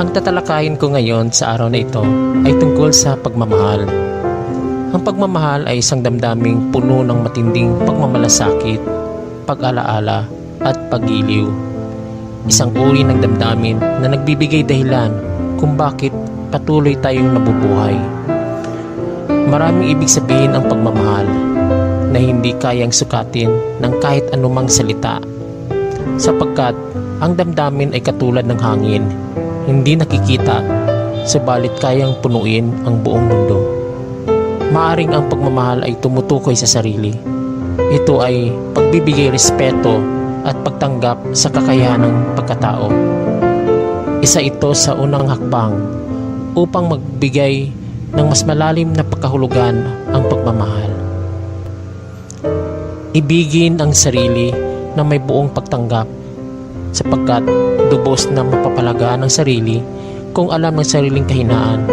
Ang tatalakayin ko ngayon sa araw na ito ay tungkol sa pagmamahal. Ang pagmamahal ay isang damdaming puno ng matinding pagmamalasakit, pag-alaala at pagiliw. Isang uri ng damdamin na nagbibigay dahilan kung bakit patuloy tayong nabubuhay. Maraming ibig sabihin ang pagmamahal na hindi kayang sukatin ng kahit anumang salita sapagkat ang damdamin ay katulad ng hangin, hindi nakikita, subalit kayang punuin ang buong mundo. Maaring ang pagmamahal ay tumutukoy sa sarili. Ito ay pagbibigay respeto at pagtanggap sa kakayahan ng pagkatao. Isa ito sa unang hakbang upang magbigay ng mas malalim na pagkahulugan ang pagmamahal. Ibigin ang sarili na may buong pagtanggap sapagkat dubos na mapapalagaan ang sarili kung alam ng sariling kahinaan.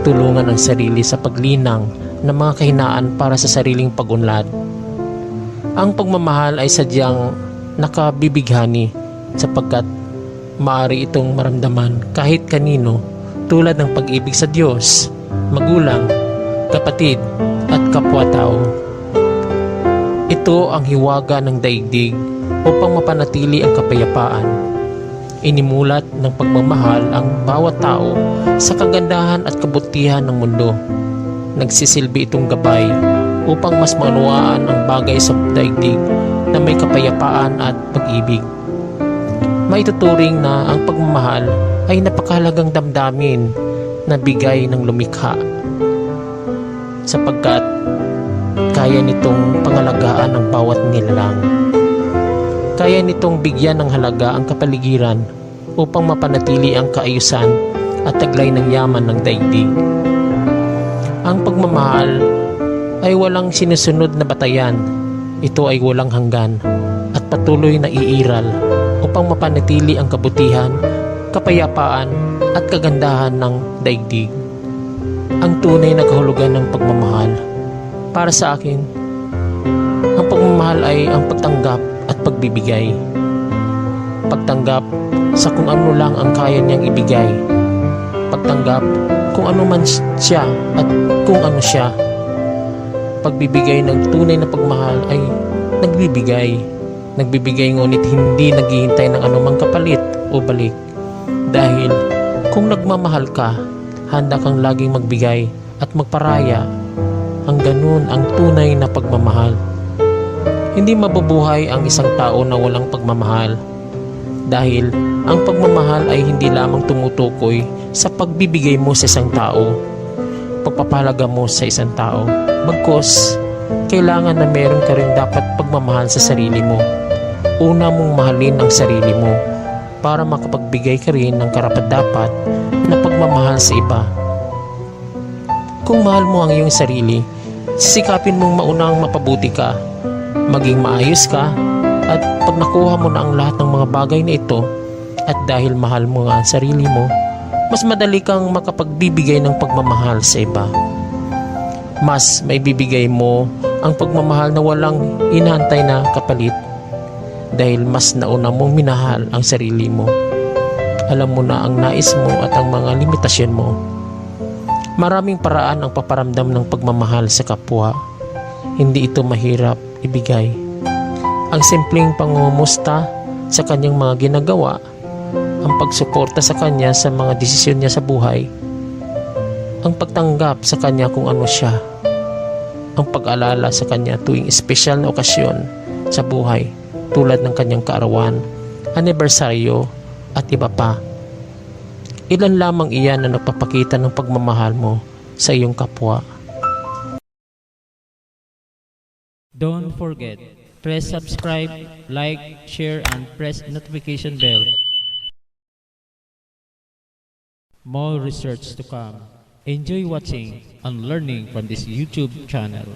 Tulungan ang sarili sa paglinang ng mga kahinaan para sa sariling pagunlad. Ang pagmamahal ay sadyang nakabibighani sapagkat maaari itong maramdaman kahit kanino tulad ng pag-ibig sa Diyos, magulang, kapatid at kapwa-tao. Ito ang hiwaga ng daigdig upang mapanatili ang kapayapaan. Inimulat ng pagmamahal ang bawat tao sa kagandahan at kabutihan ng mundo. Nagsisilbi itong gabay upang mas maunawaan ang bagay sa daigdig na may kapayapaan at pag-ibig. Maituturing na ang pagmamahal ay napakahalagang damdamin na bigay ng lumikha sapagkat kaya nitong pangalagaan ang bawat nilalang. Kaya nitong bigyan ng halaga ang kapaligiran upang mapanatili ang kaayusan at taglay ng yaman ng daigdig. Ang pagmamahal ay walang sinusunod na batayan. Ito ay walang hanggan at patuloy na iiral upang mapanatili ang kabutihan, kapayapaan at kagandahan ng daigdig. Ang tunay na kahulugan ng pagmamahal para sa akin, ang pagmamahal ay ang pagtanggap at pagbibigay. Pagtanggap sa kung ano lang ang kaya niyang ibigay. Pagtanggap kung ano man siya at kung ano siya. Pagbibigay ng tunay na pagmahal ay nagbibigay. Nagbibigay ngunit hindi naghihintay ng anumang kapalit o balik. Dahil kung nagmamahal ka, handa kang laging magbigay at magparaya ang ganun ang tunay na pagmamahal. Hindi mabubuhay ang isang tao na walang pagmamahal dahil ang pagmamahal ay hindi lamang tumutukoy sa pagbibigay mo sa isang tao, pagpapalaga mo sa isang tao. Bagkus, kailangan na meron ka rin dapat pagmamahal sa sarili mo. Una mong mahalin ang sarili mo para makapagbigay ka rin ng karapat-dapat na pagmamahal sa iba. Kung mahal mo ang iyong sarili, sisikapin mong maunang mapabuti ka, maging maayos ka, at pag nakuha mo na ang lahat ng mga bagay na ito, at dahil mahal mo nga ang sarili mo, mas madali kang makapagbibigay ng pagmamahal sa iba. Mas maibibigay mo ang pagmamahal na walang inantay na kapalit dahil mas nauna mong minahal ang sarili mo. Alam mo na ang nais mo at ang mga limitasyon mo. Maraming paraan ang paparamdam ng pagmamahal sa kapwa. Hindi ito mahirap ibigay. Ang simpleng pangumusta sa kanyang mga ginagawa, ang pagsuporta sa kanya sa mga desisyon niya sa buhay, ang pagtanggap sa kanya kung ano siya, ang pag-alala sa kanya tuwing espesyal na okasyon sa buhay tulad ng kanyang kaarawan, anibersaryo at iba pa. Ilan lamang iyan na nagpapakita ng pagmamahal mo sa iyong kapwa. Don't forget, press subscribe, like, share, and press notification bell. More research to come. Enjoy watching and learning from this YouTube channel.